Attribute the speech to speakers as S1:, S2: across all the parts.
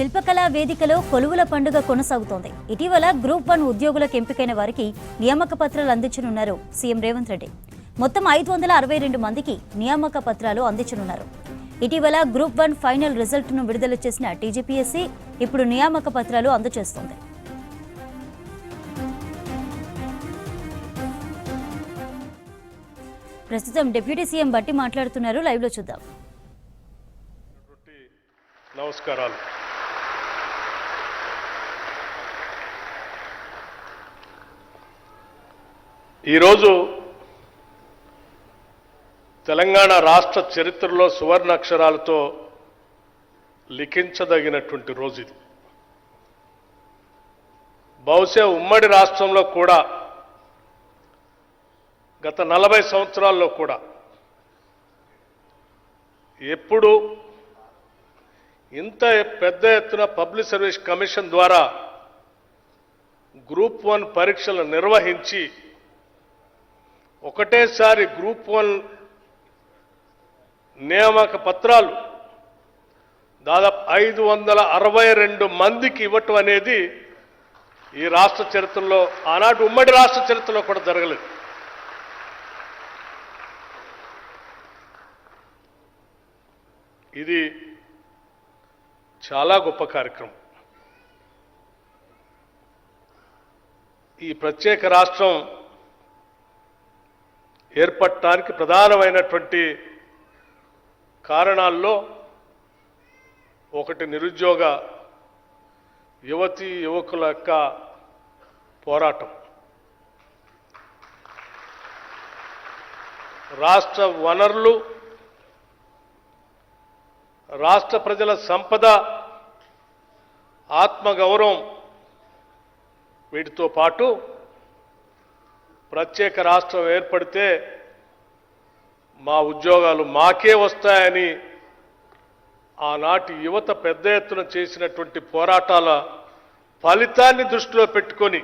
S1: శిల్పకళా వేదికలో కొలువుల పండుగ కొనసాగుతోంది. ఇటీవల గ్రూప్ వన్ ఉద్యోగులకు ఎంపికైన వారికి నియామక పత్రాలు అందించనున్నారు సీఎం రేవంత్ రెడ్డి. మొత్తం ఐదు వందల అరవై రెండు మందికి నియామక పత్రాలు అందించనున్నారు. ఇటీవల గ్రూప్ వన్ ఫైనల్ రిజల్ట్ను విడుదల చేసిన టీజీపీఎస్సీ ఇప్పుడు నియామక పత్రాలు అందజేస్తోంది ప్రస్తుతం డిప్యూటీ సీఎం బట్టి మాట్లాడుతున్నారు. లైవ్లో చూద్దాం.
S2: నమస్కారాలు. ఈరోజు తెలంగాణ రాష్ట్ర చరిత్రలో సువర్ణ అక్షరాలతో లిఖించదగినటువంటి రోజు ఇది. బహుశా ఉమ్మడి రాష్ట్రంలో కూడా గత నలభై సంవత్సరాల్లో కూడా ఎప్పుడు ఇంత పెద్ద ఎత్తున పబ్లిక్ సర్వీస్ కమిషన్ ద్వారా గ్రూప్ వన్ పరీక్షలు నిర్వహించి ఒకటేసారి గ్రూప్ వన్ నియామక పత్రాలు దాదాపు ఐదు వందల అరవై రెండు మందికి ఇవ్వటం అనేది ఈ రాష్ట్ర చరిత్రలో ఆనాటి ఉమ్మడి రాష్ట్ర చరిత్రలో కూడా జరగలేదు. ఇది చాలా గొప్ప కార్యక్రమం. ఈ ప్రత్యేక రాష్ట్రం ఏర్పడటానికి ప్రధానమైనటువంటి కారణాల్లో ఒకటి నిరుద్యోగ యువతి యువకుల యొక్క పోరాటం. రాష్ట్ర వనరులు రాష్ట్ర ప్రజల సంపద ఆత్మగౌరవం వీటితో పాటు ప్రత్యేక రాష్ట్రం ఏర్పడితే మా ఉద్యోగాలు మాకే వస్తాయని ఆనాటి యువత పెద్ద ఎత్తున చేసినటువంటి పోరాటాల ఫలితాన్ని దృష్టిలో పెట్టుకొని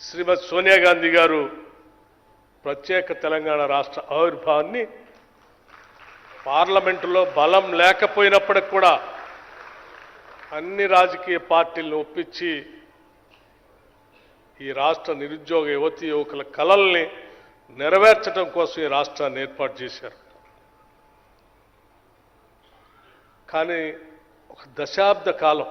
S2: శ్రీమతి సోనియా గాంధీ గారు ప్రత్యేక తెలంగాణ రాష్ట్ర ఆవిర్భావాన్ని పార్లమెంటులో బలం లేకపోయినప్పటికి కూడా అన్ని రాజకీయ పార్టీలను ఒప్పించి ఈ రాష్ట్ర నిరుద్యోగ యువతి యువకుల కలల్ని నెరవేర్చడం కోసం ఈ రాష్ట్రాన్ని ఏర్పాటు చేశారు. కానీ ఒక దశాబ్ద కాలం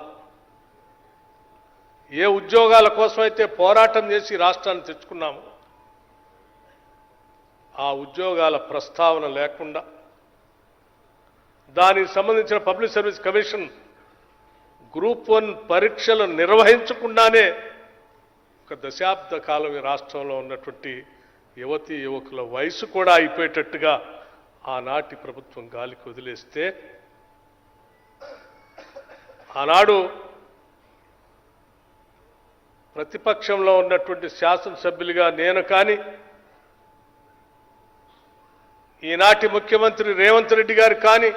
S2: ఏ ఉద్యోగాల కోసం అయితే పోరాటం చేసి రాష్ట్రాన్ని తెచ్చుకున్నామో ఆ ఉద్యోగాల ప్రస్తావన లేకుండా దానికి సంబంధించిన public service commission group one పరీక్షలు నిర్వహించకుండానే ఒక దశాబ్ద కాలం ఈ రాష్ట్రంలో ఉన్నటువంటి యువతి యువకుల వయసు కూడా అయిపోయేటట్టుగా ఆనాటి ప్రభుత్వం గాలికి వదిలేస్తే ఆనాడు ప్రతిపక్షంలో ఉన్నటువంటి శాసనసభ్యులుగా నేను కానీ ఈనాటి ముఖ్యమంత్రి రేవంత్ రెడ్డి గారు కానీ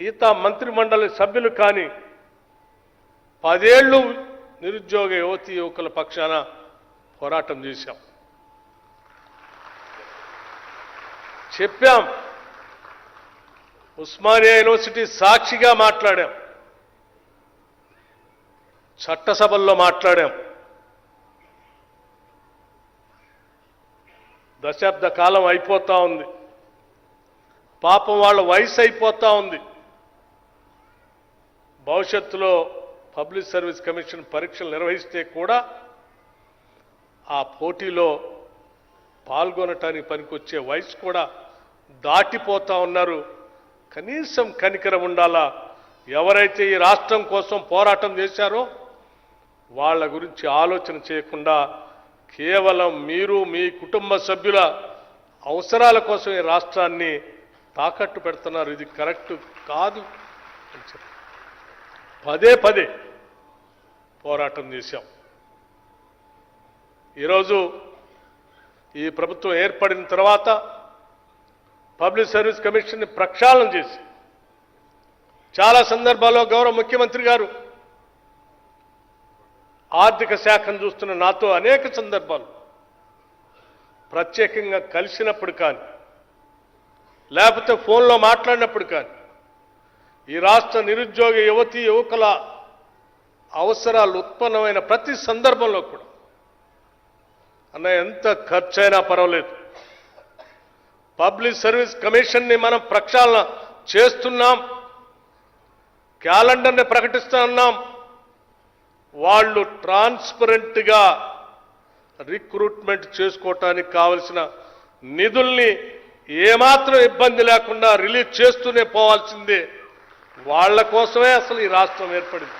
S2: ఈత మంత్రిమండలి సభ్యులు కానీ పదేళ్ళు నిరుద్యోగ యువతి యువకుల పక్షాన పోరాటం చేశాం. చెప్పాం. ఉస్మానియా యూనివర్సిటీ సాక్షిగా మాట్లాడాం. చట్టసభల్లో మాట్లాడాం. దశాబ్ద కాలం అయిపోతా ఉంది. పాపం వాళ్ళ వయసు అయిపోతా ఉంది. భవిష్యత్తులో పబ్లిక్ సర్వీస్ కమిషన్ పరీక్షలు నిర్వహిస్తే కూడా ఆ పోటీలో పాల్గొనటానికి పనికొచ్చే వయసు కూడా దాటిపోతా ఉన్నారు. కనీసం కనికరం ఉండాలా? ఎవరైతే ఈ రాష్ట్రం కోసం పోరాటం చేశారో వాళ్ళ గురించి ఆలోచన చేయకుండా కేవలం మీరు మీ కుటుంబ సభ్యుల అవసరాల కోసం ఈ రాష్ట్రాన్ని తాకట్టు పెడుతున్నారు. ఇది కరెక్ట్ కాదు అని చెప్పి. పదే పదే పోరాటం చేశాం. ఈరోజు ఈ ప్రభుత్వం ఏర్పడిన తర్వాత పబ్లిక్ సర్వీస్ కమిషన్ని ప్రక్షాళన చేసి చాలా సందర్భాల్లో గౌరవ ముఖ్యమంత్రి గారు ఆర్థిక శాఖను చూస్తున్న నాతో అనేక సందర్భాలు ప్రత్యేకంగా కలిసినప్పుడు కానీ లేకపోతే ఫోన్లో మాట్లాడినప్పుడు కానీ ఈ రాష్ట్ర నిరుద్యోగ యువతి యువకుల అవసరాలు ఉత్పన్నమైన ప్రతి సందర్భంలో కూడా. అన్న ఎంత ఖర్చైనా పర్వాలేదు. పబ్లిక్ సర్వీస్ కమిషన్ని మనం ప్రక్షాళన చేస్తున్నాం. క్యాలెండర్ని ప్రకటిస్తున్నాం వాళ్ళు ట్రాన్స్పరెంట్గా రిక్రూట్మెంట్ చేసుకోవటానికి కావలసిన నిధుల్ని ఏమాత్రం ఇబ్బంది లేకుండా రిలీజ్ చేస్తూనే పోవాల్సిందే. వాళ్ళ కోసమే అసలు ఈ రాష్ట్రం ఏర్పడింది.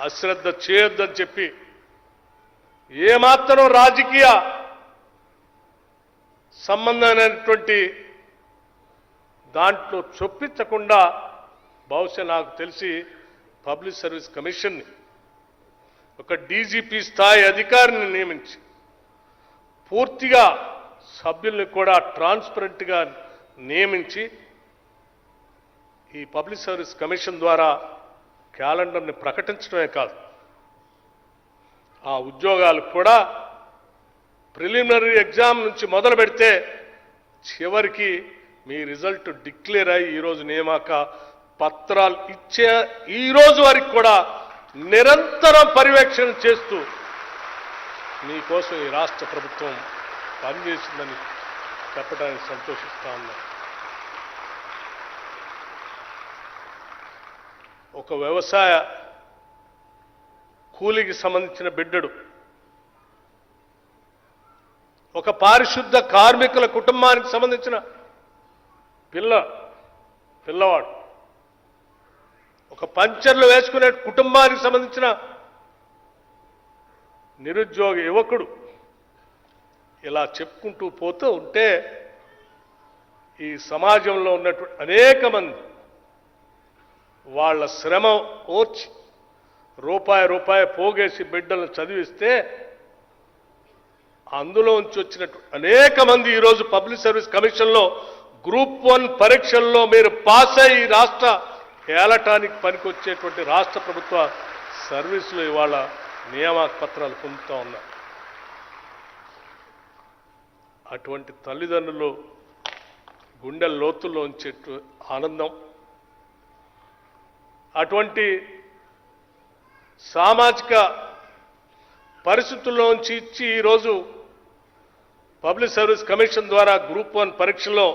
S2: అశ్రద్ధ చేయొద్దని చెప్పి ఏమాత్రం రాజకీయ సంబంధమైనటువంటి దాంట్లో చొప్పించకుండా బహుశా నాకు తెలిసి పబ్లిక్ సర్వీస్ కమిషన్ని ఒక డీజీపీ స్థాయి అధికారిని నియమించి పూర్తిగా సభ్యుల్ని కూడా ట్రాన్స్పరెంట్గా నియమించి ఈ పబ్లిక్ సర్వీస్ కమిషన్ ద్వారా క్యాలెండర్ని ప్రకటించడమే కాదు. ఆ ఉద్యోగాలు కూడా ప్రిలిమినరీ ఎగ్జామ్ నుంచి మొదలు పెడితే చివరికి మీ రిజల్ట్ డిక్లేర్ అయ్యి ఈరోజు నియామక పత్రాలు ఇచ్చే ఈరోజు వారికి వరకు కూడా నిరంతరం పర్యవేక్షణ చేస్తూ మీకోసం ఈ రాష్ట్ర ప్రభుత్వం పనిచేసిందని చెప్పడానికి సంతోషిస్తా ఉన్నాను. ఒక వ్యవసాయ కూలికి సంబంధించిన బిడ్డడు. ఒక పారిశుద్ధ కార్మికుల కుటుంబానికి సంబంధించిన పిల్ల పిల్లవాడు. ఒక పంచర్లు వేసుకునే కుటుంబానికి సంబంధించిన నిరుద్యోగ యువకుడు. ఇలా చెప్పుకుంటూ పోతూ ఉంటే ఈ సమాజంలో ఉన్నటువంటి అనేక మంది వాళ్ళ శ్రమ ఓర్చి రూపాయి రూపాయి పోగేసి బిడ్డలను చదివిస్తే అందులో ఉంచి వచ్చినట్టు అనేక మంది ఈరోజు పబ్లిక్ సర్వీస్ కమిషన్లో గ్రూప్ వన్ పరీక్షల్లో మీరు పాస్ అయ్యి రాష్ట్ర ఏలటానికి పనికొచ్చేటువంటి రాష్ట్ర ప్రభుత్వ సర్వీసులు ఇవాళ నియామక పత్రాలు పొందుతూ ఉన్నారు. అటువంటి తల్లిదండ్రులు గుండె లోతుల్లో ఉంచేట్టు ఆనందం అటువంటి సామాజిక పరిస్థితుల్లోంచి ఇచ్చి ఈరోజు పబ్లిక్ సర్వీస్ కమిషన్ ద్వారా గ్రూప్ వన్ పరీక్షలో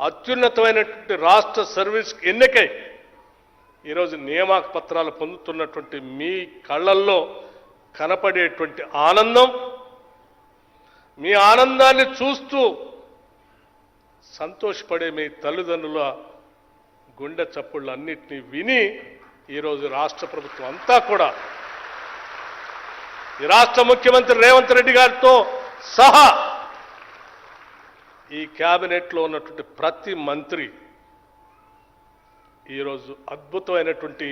S2: అత్యున్నతమైనటువంటి రాష్ట్ర సర్వీస్ ఎన్నికై ఈరోజు నియామక పత్రాలు పొందుతున్నటువంటి మీ కళ్ళల్లో కనపడేటువంటి ఆనందం మీ ఆనందాన్ని చూస్తూ సంతోషపడే మీ తల్లిదండ్రుల గుండె చప్పుళ్ళు అన్నిటినీ విని ఈరోజు రాష్ట్ర ప్రభుత్వం అంతా కూడా ఈ రాష్ట్ర ముఖ్యమంత్రి రేవంత్ రెడ్డి గారితో సహా ఈ క్యాబినెట్లో ఉన్నటువంటి ప్రతి మంత్రి ఈరోజు అద్భుతమైనటువంటి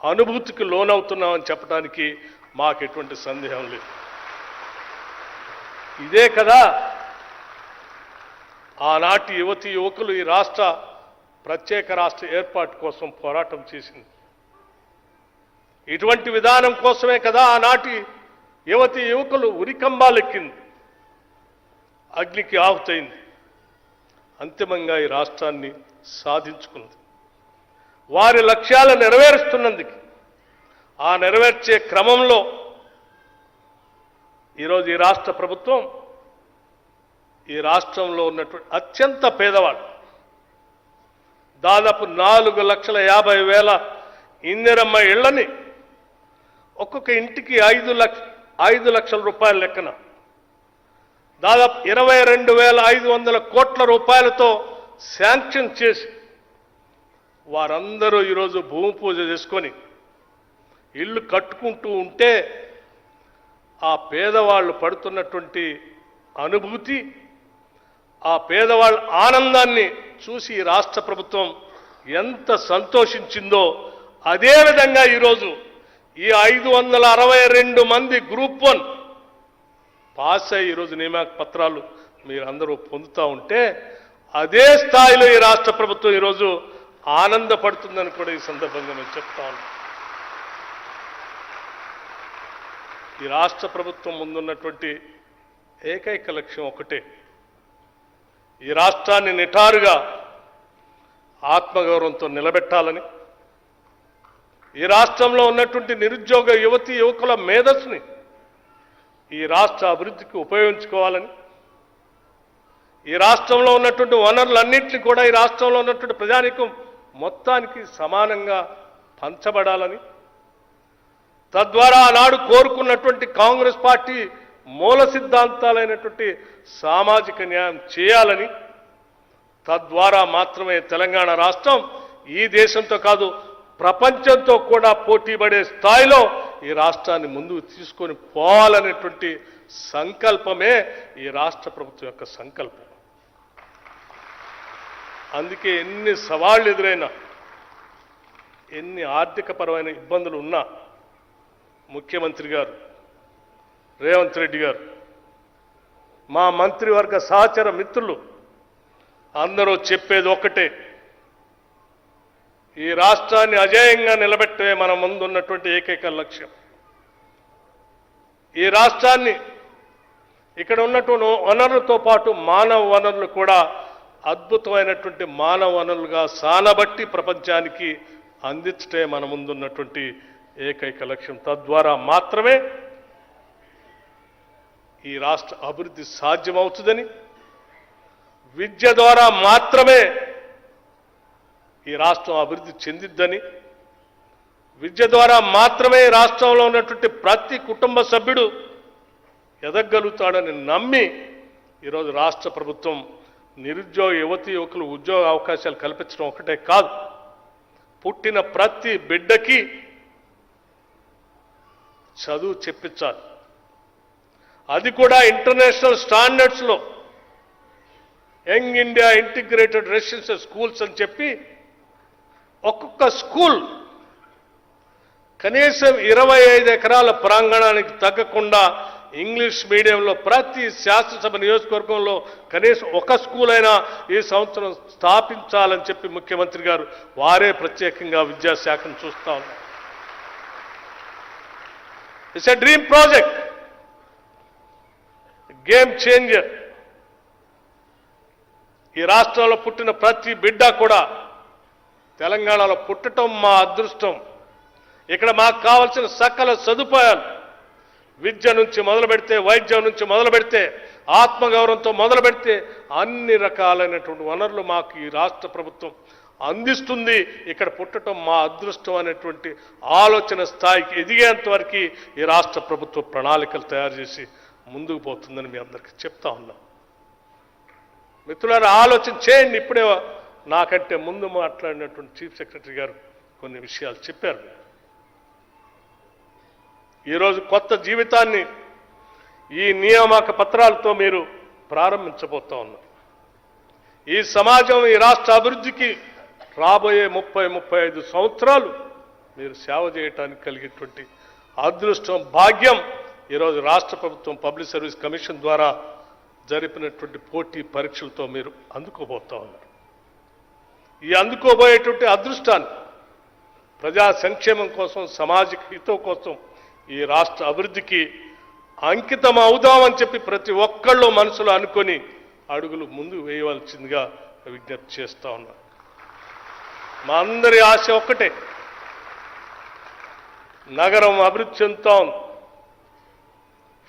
S2: అనుభూతికి లోనవుతున్నామని చెప్పడానికి మాకు ఎటువంటి సందేహం లేదు. ఇదే కదా ఆనాటి యువతి యువకులు ఈ రాష్ట్ర ప్రత్యేక రాష్ట్ర ఏర్పాటు కోసం పోరాటం చేసింది. ఇటువంటి విధానం కోసమే కదా ఆనాటి యువతి యువకులు ఉరికంబాలెక్కింది. అగ్నికి ఆహుతయింది అంతిమంగా ఈ రాష్ట్రాన్ని సాధించుకుంది వారి లక్ష్యాలు నెరవేరుస్తున్నందుకు ఆ నెరవేర్చే క్రమంలో ఈరోజు ఈ రాష్ట్ర ప్రభుత్వం ఈ రాష్ట్రంలో ఉన్నటువంటి అత్యంత పేదవాడు దాదాపు నాలుగు లక్షల యాభై వేల ఇందిరమ్మ ఇళ్ళని ఒక్కొక్క ఇంటికి ఐదు లక్ష ఐదు లక్షల రూపాయల లెక్కన. దాదాపు ఇరవై రెండు వేల ఐదు వందల కోట్ల రూపాయలతో శాంక్షన్ చేసి వారందరూ ఈరోజు భూమి పూజ చేసుకొని ఇల్లు కట్టుకుంటూ ఉంటే ఆ పేదవాళ్ళు పడుతున్నటువంటి అనుభూతి ఆ పేదవాళ్ళ ఆనందాన్ని చూసి రాష్ట్ర ప్రభుత్వం ఎంత సంతోషించిందో అదేవిధంగా ఈరోజు ఈ ఐదు వందల అరవై రెండు మంది గ్రూప్ వన్ పాస్ అయ్యి ఈరోజు నియామక పత్రాలు మీరందరూ పొందుతూ ఉంటే అదే స్థాయిలో ఈ రాష్ట్ర ప్రభుత్వం ఈరోజు ఆనందపడుతుందని కూడా ఈ సందర్భంగా నేను చెప్తా ఈ రాష్ట్ర ప్రభుత్వం ముందున్నటువంటి ఏకైక లక్ష్యం ఒకటే. ఈ రాష్ట్రాన్ని నిటారుగా ఆత్మగౌరవంతో నిలబెట్టాలని ఈ రాష్ట్రంలో ఉన్నటువంటి నిరుద్యోగ యువతి యువకుల మేధస్సుని ఈ రాష్ట్ర అభివృద్ధికి ఉపయోగించుకోవాలని ఈ రాష్ట్రంలో ఉన్నటువంటి వనరులన్నింటినీ కూడా ఈ రాష్ట్రంలో ఉన్నటువంటి ప్రజానికం మొత్తానికి సమానంగా పంచబడాలని తద్వారా ఆనాడు కోరుకున్నటువంటి కాంగ్రెస్ పార్టీ మూల సిద్ధాంతాలైనటువంటి సామాజిక న్యాయం చేయాలని తద్వారా మాత్రమే తెలంగాణ రాష్ట్రం ఈ దేశంతో కాదు ప్రపంచంతో కూడా పోటీపడే స్థాయిలో ఈ రాష్ట్రాన్ని ముందుకు తీసుకొని పోవాలనేటువంటి సంకల్పమే ఈ రాష్ట్ర ప్రభుత్వం యొక్క సంకల్పం. అందుకే ఎన్ని సవాళ్ళు ఎదురైనా ఎన్ని ఆర్థికపరమైన ఇబ్బందులు ఉన్నా ముఖ్యమంత్రి గారు రేవంత్ రెడ్డి గారు. మా మంత్రివర్గ సహచర మిత్రులు అందరూ చెప్పేది ఒక్కటే. ఈ రాష్ట్రాన్ని అజేయంగా నిలబెట్టే మన ముందున్నటువంటి ఏకైక లక్ష్యం. ఈ రాష్ట్రాన్ని ఇక్కడ ఉన్నటువంటి వనరులతో పాటు మానవ వనరులు కూడా అద్భుతమైనటువంటి మానవ వనరులుగా సానబట్టి ప్రపంచానికి అందించటే మన ముందున్నటువంటి ఏకైక లక్ష్యం. తద్వారా మాత్రమే ఈ రాష్ట్ర అభివృద్ధి సాధ్యమవుతుందని విద్య ద్వారా మాత్రమే ఈ రాష్ట్రం అభివృద్ధి చెందిద్దని విద్య ద్వారా మాత్రమే ఈ రాష్ట్రంలో ఉన్నటువంటి ప్రతి కుటుంబ సభ్యుడు ఎదగలుగుతాడని నమ్మి ఈరోజు రాష్ట్ర ప్రభుత్వం నిరుద్యోగ యువతి యువకులు ఉద్యోగ అవకాశాలు కల్పించడం ఒకటే కాదు. పుట్టిన ప్రతి బిడ్డకి చదువు చెప్పించాలి. అది కూడా international స్టాండర్డ్స్లో young India integrated residential schools అని చెప్పి ఒక్కొక్క స్కూల్ కనీసం ఇరవై ఐదు ఎకరాల ప్రాంగణానికి తగ్గకుండా ఇంగ్లీష్ మీడియంలో ప్రతి శాసనసభ నియోజకవర్గంలో కనీసం ఒక స్కూల్ అయినా ఈ సంవత్సరం స్థాపించాలని చెప్పి ముఖ్యమంత్రి గారు వారే ప్రత్యేకంగా విద్యాశాఖను చూస్తా ఉన్నారు. It's a dream project game changer. ఈ రాష్ట్రంలో పుట్టిన ప్రతి బిడ్డ కూడా తెలంగాణలో పుట్టటం మా అదృష్టం. ఇక్కడ మాకు కావలసిన సకల సదుపాయాలు విద్య నుంచి మొదలు పెడితే వైద్యం నుంచి మొదలు పెడితే ఆత్మగౌరవంతో మొదలు పెడితే అన్ని రకాలైనటువంటి వనరులు మాకు ఈ రాష్ట్ర ప్రభుత్వం అందిస్తుంది. ఇక్కడ పుట్టడం మా అదృష్టం అనేటువంటి ఆలోచన స్థాయికి ఎదిగేంత వరకు ఈ రాష్ట్ర ప్రభుత్వ ప్రణాళికలు తయారు చేసి ముందుకు పోతుందని మీ అందరికీ చెప్తా ఉన్నాం. మిత్రులారా ఆలోచన చేయండి. ఇప్పుడే నాకంటే ముందు మాట్లాడినటువంటి చీఫ్ సెక్రటరీ గారు కొన్ని విషయాలు చెప్పారు. ఈరోజు కొత్త జీవితాన్ని ఈ నియామక పత్రాలతో మీరు ప్రారంభించబోతా ఉన్నారు. ఈ సమాజం ఈ రాష్ట్ర అభివృద్ధికి రాబోయే ముప్పై ముప్పై ఐదు సంవత్సరాలు మీరు సేవ చేయటానికి కలిగేటువంటి అదృష్టం భాగ్యం ఈరోజు రాష్ట్ర ప్రభుత్వం పబ్లిక్ సర్వీస్ కమిషన్ ద్వారా జరిపినటువంటి పోటీ పరీక్షలతో మీరు అందుకోబోతా ఉన్నారు. ఈ అందుకోబోయేటువంటి అదృష్టాన్ని ప్రజా సంక్షేమం కోసం సామాజిక హితం కోసం ఈ రాష్ట్ర అభివృద్ధికి అంకితం అవుదామని చెప్పి ప్రతి ఒక్కళ్ళు మనసులో అనుకొని అడుగులు ముందు వేయవలసిందిగా విజ్ఞప్తి చేస్తూ ఉన్నారు మా అందరి ఆశ ఒక్కటే. నగరం అభివృద్ధి చెందుతా ఉంది.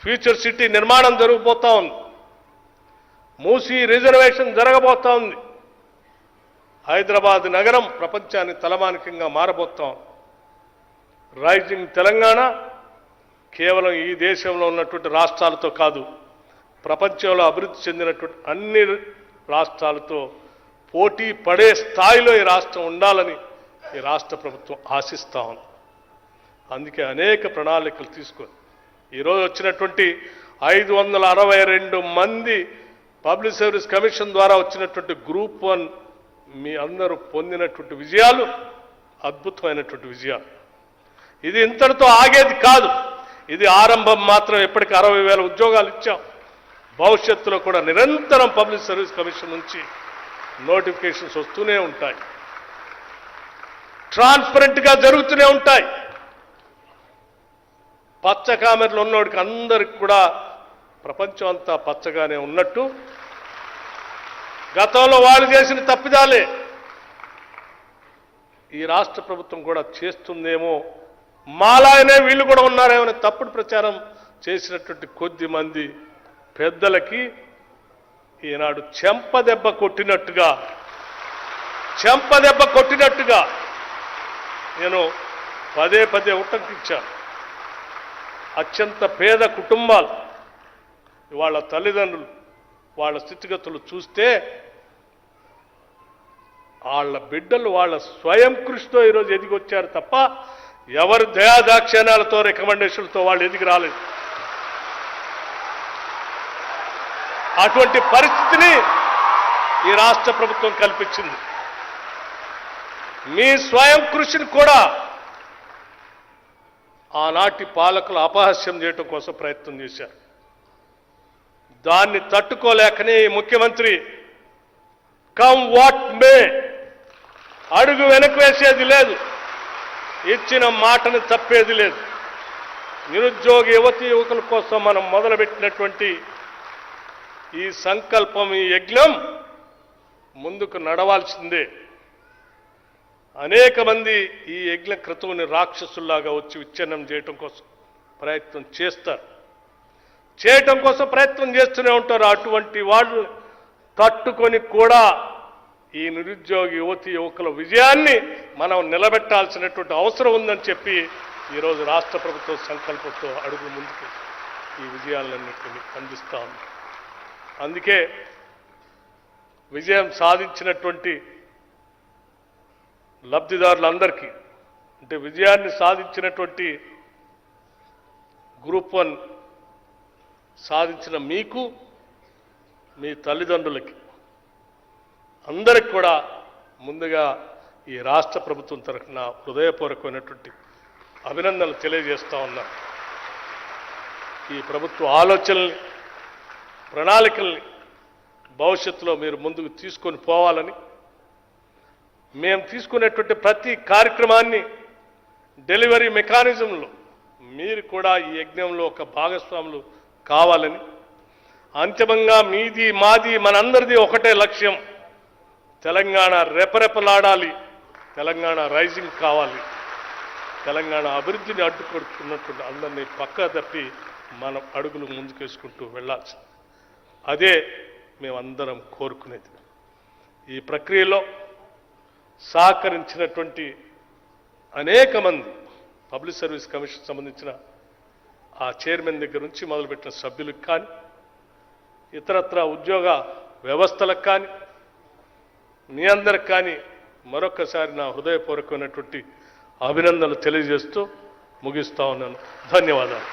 S2: ఫ్యూచర్ సిటీ నిర్మాణం జరగబోతా ఉంది. మూసి రిజర్వేషన్ జరగబోతా ఉంది. హైదరాబాద్ నగరం ప్రపంచాన్ని తలమానికంగా మారబోతాం రైజింగ్ తెలంగాణ కేవలం ఈ దేశంలో ఉన్నటువంటి రాష్ట్రాలతో కాదు ప్రపంచంలో అభివృద్ధి చెందినటువంటి అన్ని రాష్ట్రాలతో పోటీ పడే స్థాయిలో ఈ రాష్ట్రం ఉండాలని ఈ రాష్ట్ర ప్రభుత్వం ఆశిస్తా ఉంది. అందుకే అనేక ప్రణాళికలు తీసుకొని ఈరోజు వచ్చినటువంటి ఐదు వందల అరవై రెండు మంది పబ్లిక్ సర్వీస్ కమిషన్ ద్వారా వచ్చినటువంటి గ్రూప్ వన్ మీ అందరూ పొందినటువంటి విజయాలు అద్భుతమైనటువంటి విజయాలు. ఇది ఇంతటితో ఆగేది కాదు. ఇది ఆరంభం మాత్రం ఎప్పటికీ అరవై వేల ఉద్యోగాలు ఇచ్చాం. భవిష్యత్తులో కూడా నిరంతరం పబ్లిక్ సర్వీస్ కమిషన్ నుంచి నోటిఫికేషన్స్ వస్తూనే ఉంటాయి. ట్రాన్స్పరెంట్గా జరుగుతూనే ఉంటాయి. పచ్చ కామెర్లు ఉన్నోడికి అందరికి కూడా ప్రపంచం అంతా పచ్చగానే ఉన్నట్టు. గతంలో వాళ్ళు చేసిన తప్పిదాలే. ఈ రాష్ట్ర ప్రభుత్వం కూడా చేస్తుందేమో. మాలాయనే వీళ్ళు కూడా ఉన్నారేమో అని తప్పుడు ప్రచారం చేసినటువంటి కొద్ది మంది పెద్దలకి ఈనాడు చెంపదెబ్బ కొట్టినట్టుగా చెంపదెబ్బ కొట్టినట్టుగా నేను పదే పదే ఉటంకించాను అత్యంత పేద కుటుంబాలు. వాళ్ళ తల్లిదండ్రులు వాళ్ళ స్థితిగతులు చూస్తే వాళ్ళ బిడ్డలు వాళ్ళ స్వయం కృషితో ఈరోజు ఎదిగొచ్చారు తప్ప ఎవరి దయాదాక్షణాలతో రికమెండేషన్లతో వాళ్ళు ఎదిగి రాలేదు. అటువంటి పరిస్థితిని ఈ రాష్ట్ర ప్రభుత్వం కల్పించింది. మీ స్వయం కృషిని కూడా ఆనాటి పాలకులు అపహాస్యం చేయటం కోసం ప్రయత్నం చేశారు. దాన్ని తట్టుకోలేకనే ఈ ముఖ్యమంత్రి కమ్ వాట్ మే అడుగు వెనక్కి వేసేది లేదు ఇచ్చిన మాటను తప్పేది లేదు. నిరుద్యోగ యువతి యువకుల కోసం మనం మొదలుపెట్టినటువంటి ఈ సంకల్పం ఈ యజ్ఞం ముందుకు నడవాల్సిందే. అనేక మంది ఈ యజ్ఞ క్రతువుని రాక్షసుల్లాగా వచ్చి విచ్ఛిన్నం చేయటం కోసం ప్రయత్నం చేస్తారు. చేయటం కోసం ప్రయత్నం చేస్తూనే ఉంటారు. అటువంటి వాళ్ళు తట్టుకొని కూడా ఈ నిరుద్యోగ యువతి యువకుల విజయాన్ని మనం నిలబెట్టాల్సినటువంటి అవసరం ఉందని చెప్పి ఈరోజు రాష్ట్ర ప్రభుత్వం సంకల్పంతో అడుగు ముందుకు ఈ విజయాలన్నింటినీ అందిస్తా ఉంది. అందుకే విజయం సాధించినటువంటి లబ్ధిదారులందరికీ అంటే విజయాన్ని సాధించినటువంటి గ్రూప్ వన్ సాధించిన మీకు మీ తల్లిదండ్రులకి అందరికి కూడా ముందుగా ఈ రాష్ట్ర ప్రభుత్వం తరఫున హృదయపూర్వకమైనటువంటి అభినందనలు తెలియజేస్తూ ఉన్నాను ఈ ప్రభుత్వ ఆలోచనల్ని ప్రణాళికల్ని భవిష్యత్తులో మీరు ముందుకు తీసుకొని పోవాలని మేము తీసుకునేటువంటి ప్రతి కార్యక్రమాన్ని డెలివరీ మెకానిజంలో మీరు కూడా ఈ యజ్ఞంలో ఒక భాగస్వాములు కావాలని. అంతిమంగా మీది మాది మనందరిది ఒకటే లక్ష్యం. తెలంగాణ రెపరెపలాడాలి. తెలంగాణ రైజింగ్ కావాలి. తెలంగాణ అభివృద్ధిని అడ్డుకొడుతున్నటువంటి అందరినీ పక్క తప్పి మనం అడుగులు ముందుకేసుకుంటూ వెళ్ళాల్సి. అదే మేమందరం కోరుకునేది. ఈ ప్రక్రియలో సహకరించినటువంటి అనేక మంది పబ్లిక్ సర్వీస్ కమిషన్ సంబంధించిన ఆ చైర్మన్ దగ్గర నుంచి మొదలుపెట్టిన సభ్యులకు కానీ ఇతరత్ర ఉద్యోగ వ్యవస్థలకు కానీ మీ అందరికి కానీ మరొకసారి నా హృదయపూర్వకమైనటువంటి అభినందనలు తెలియజేస్తూ ముగిస్తా ఉన్నాను. ధన్యవాదాలు.